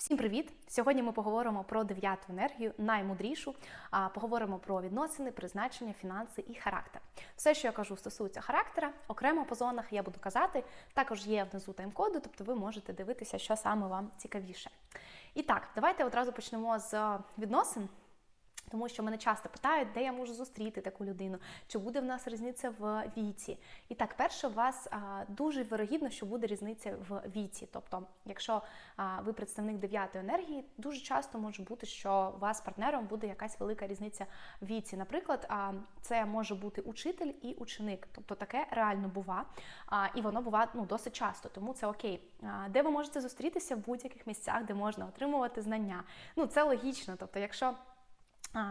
Всім привіт! Сьогодні ми поговоримо про дев'яту енергію, наймудрішу. А поговоримо про відносини, призначення, фінанси і характер. Все, що я кажу, стосується характера, окремо по зонах я буду казати. Також є внизу тайм-коду, тобто ви можете дивитися, що саме вам цікавіше. І так, давайте одразу почнемо з відносин. Тому що мене часто питають, де я можу зустріти таку людину, чи буде в нас різниця в віці. І так, перше, у вас а, дуже вирогідно, що буде різниця в віці. Тобто, якщо а, ви представник дев'ятої енергії, дуже часто може бути, що у вас партнером буде якась велика різниця в віці. Наприклад, а, це може бути учитель і ученик. Тобто таке реально бува. А, і воно буває ну, досить часто, тому це окей. А, де ви можете зустрітися в будь-яких місцях, де можна отримувати знання. Ну, це логічно. Тобто, якщо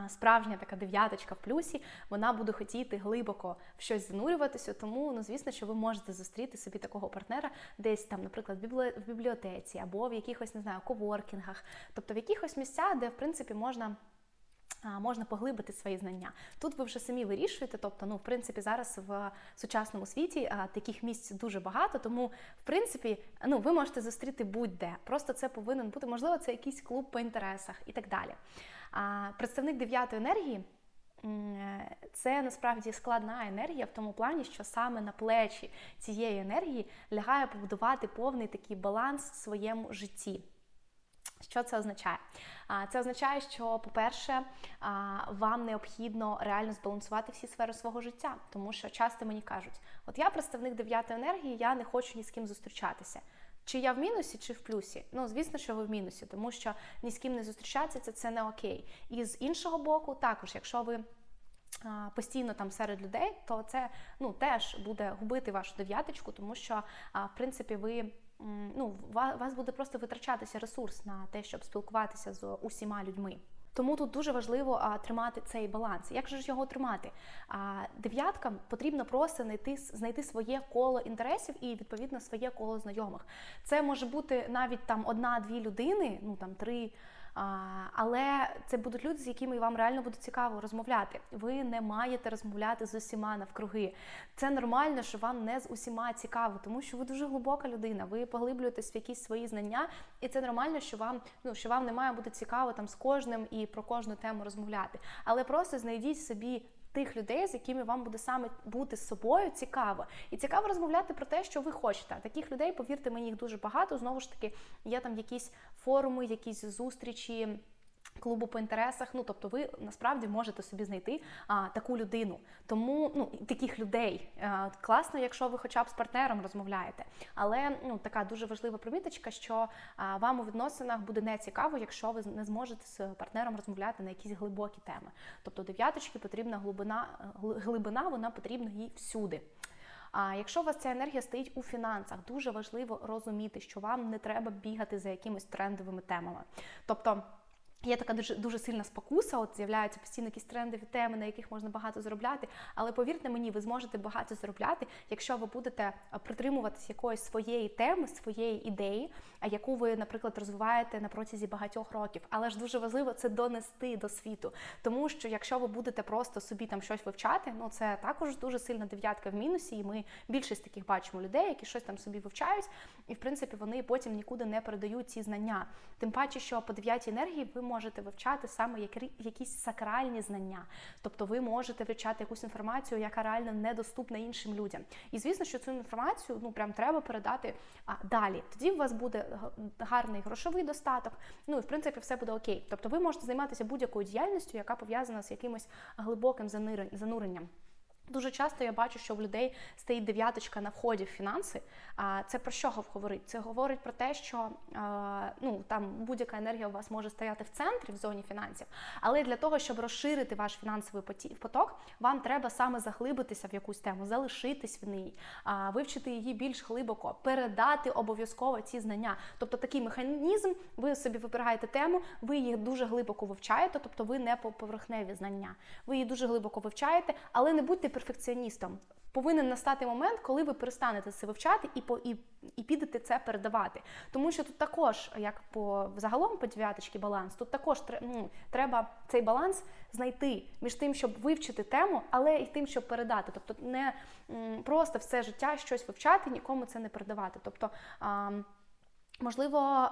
Справжня така дев'яточка в плюсі, вона буде хотіти глибоко в щось занурюватися, тому ну звісно, що ви можете зустріти собі такого партнера десь там, наприклад, в бібліотеці або в якихось не знаю, коворкінгах, тобто в якихось місцях, де в принципі можна. Можна поглибити свої знання. Тут ви вже самі вирішуєте. Тобто, ну, в принципі, зараз в сучасному світі таких місць дуже багато, тому, в принципі, ну, ви можете зустріти будь-де. Просто це повинен бути, можливо, це якийсь клуб по інтересах і так далі. А представник дев'ятої енергії це насправді складна енергія в тому плані, що саме на плечі цієї енергії лягає побудувати повний такий баланс в своєму житті. Що це означає? Це означає, що, по-перше, вам необхідно реально збалансувати всі сфери свого життя, тому що часто мені кажуть: от я представник дев'ятої енергії, я не хочу ні з ким зустрічатися. Чи я в мінусі, чи в плюсі? Ну, звісно, що ви в мінусі, тому що ні з ким не зустрічатися це, це не окей. І з іншого боку, також, якщо ви. Постійно там серед людей, то це ну теж буде губити вашу дев'яточку, тому що в принципі ви ну вас буде просто витрачатися ресурс на те, щоб спілкуватися з усіма людьми. Тому тут дуже важливо а, тримати цей баланс. Як же ж його тримати? А, Дев'яткам потрібно просто знайти знайти своє коло інтересів і відповідно своє коло знайомих. Це може бути навіть там одна-дві людини, ну там три. Але це будуть люди, з якими вам реально буде цікаво розмовляти. Ви не маєте розмовляти з усіма навкруги. Це нормально, що вам не з усіма цікаво, тому що ви дуже глибока людина. Ви поглиблюєтесь в якісь свої знання, і це нормально, що вам ну що вам не має бути цікаво там з кожним і про кожну тему розмовляти. Але просто знайдіть собі тих людей, з якими вам буде саме бути з собою цікаво. І цікаво розмовляти про те, що ви хочете. Таких людей, повірте мені, їх дуже багато. Знову ж таки, є там якісь форуми, якісь зустрічі клубу по інтересах. Ну тобто, ви насправді можете собі знайти а, таку людину. Тому ну таких людей а, класно, якщо ви, хоча б з партнером розмовляєте. Але ну така дуже важлива приміточка, що а, вам у відносинах буде не цікаво, якщо ви не зможете з партнером розмовляти на якісь глибокі теми. Тобто дев'яточки потрібна глибина, глибина, вона потрібна їй всюди. А якщо у вас ця енергія стоїть у фінансах, дуже важливо розуміти, що вам не треба бігати за якимись трендовими темами. Тобто. Є така дуже дуже сильна спокуса, от з'являються постійно якісь трендові теми, на яких можна багато заробляти. Але повірте мені, ви зможете багато заробляти, якщо ви будете притримуватись якоїсь своєї теми, своєї ідеї, яку ви, наприклад, розвиваєте на протязі багатьох років. Але ж дуже важливо це донести до світу. Тому що якщо ви будете просто собі там щось вивчати, ну це також дуже сильна дев'ятка в мінусі. І ми більшість таких бачимо людей, які щось там собі вивчають, і в принципі вони потім нікуди не передають ці знання. Тим паче, що по дев'ятій енергії ви можете вивчати саме якісь сакральні знання. Тобто ви можете вивчати якусь інформацію, яка реально недоступна іншим людям. І звісно, що цю інформацію ну прям треба передати далі. Тоді у вас буде гарний грошовий достаток. Ну і в принципі все буде окей. Тобто ви можете займатися будь-якою діяльністю, яка пов'язана з якимось глибоким зануренням. Дуже часто я бачу, що в людей стоїть дев'яточка на вході в фінанси. А це про що говорить? Це говорить про те, що ну там будь-яка енергія у вас може стояти в центрі в зоні фінансів, але для того, щоб розширити ваш фінансовий поток, вам треба саме заглибитися в якусь тему, залишитись в ній, вивчити її більш глибоко, передати обов'язково ці знання. Тобто такий механізм, ви собі вибираєте тему, ви їх дуже глибоко вивчаєте, тобто ви не по поверхневі знання. Ви її дуже глибоко вивчаєте, але не будьте перфекціоністом. Повинен настати момент, коли ви перестанете це вивчати і по і, і підете це передавати. Тому що тут також, як по загалом по дев'яточці баланс, тут також ну, треба цей баланс знайти між тим, щоб вивчити тему, але і тим, щоб передати. Тобто не просто все життя щось вивчати, нікому це не передавати. Тобто. А, Можливо,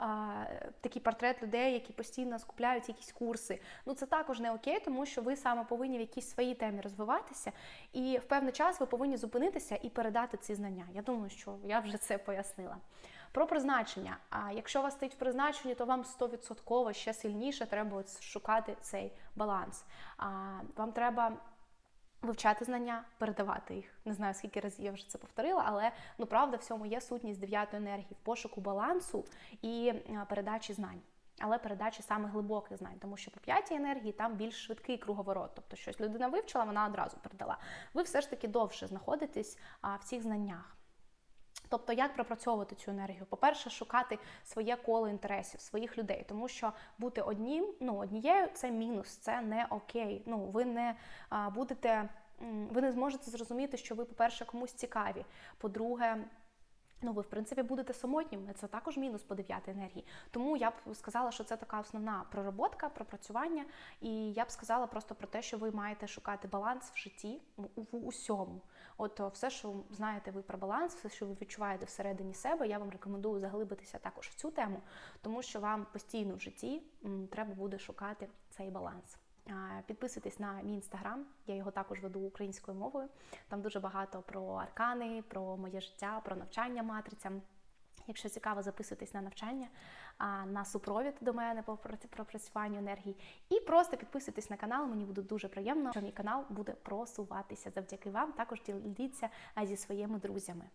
такий портрет людей, які постійно скупляють якісь курси. Ну це також не окей, тому що ви саме повинні в якійсь своїй темі розвиватися, і в певний час ви повинні зупинитися і передати ці знання. Я думаю, що я вже це пояснила. Про призначення. А якщо у вас стоїть в призначенні, то вам 100% ще сильніше треба шукати цей баланс. А, Вам треба вивчати знання, передавати їх. Не знаю, скільки разів я вже це повторила, але ну правда в цьому є сутність дев'ятої енергії в пошуку балансу і передачі знань. Але передачі саме глибоких знань, тому що по п'ятій енергії там більш швидкий круговорот. Тобто щось людина вивчила, вона одразу передала. Ви все ж таки довше знаходитесь в цих знаннях. Тобто, як пропрацьовувати цю енергію? По-перше, шукати своє коло інтересів, своїх людей, тому що бути однім, ну однією це мінус, це не окей. Ну ви не а, будете, ви не зможете зрозуміти, що ви, по-перше, комусь цікаві. По-друге, Ну, ви, в принципі, будете самотніми. Це також мінус по дев'ятій енергії. Тому я б сказала, що це така основна пророботка, пропрацювання. І я б сказала просто про те, що ви маєте шукати баланс в житті в, усьому. От все, що знаєте ви про баланс, все, що ви відчуваєте всередині себе, я вам рекомендую заглибитися також в цю тему, тому що вам постійно в житті треба буде шукати цей баланс. Підписуйтесь на мій інстаграм, я його також веду українською мовою. Там дуже багато про аркани, про моє життя, про навчання матрицям. Якщо цікаво, записуйтесь на навчання, на супровід до мене по пропрацюванню енергії. І просто підписуйтесь на канал, мені буде дуже приємно, що мій канал буде просуватися завдяки вам. Також діліться зі своїми друзями.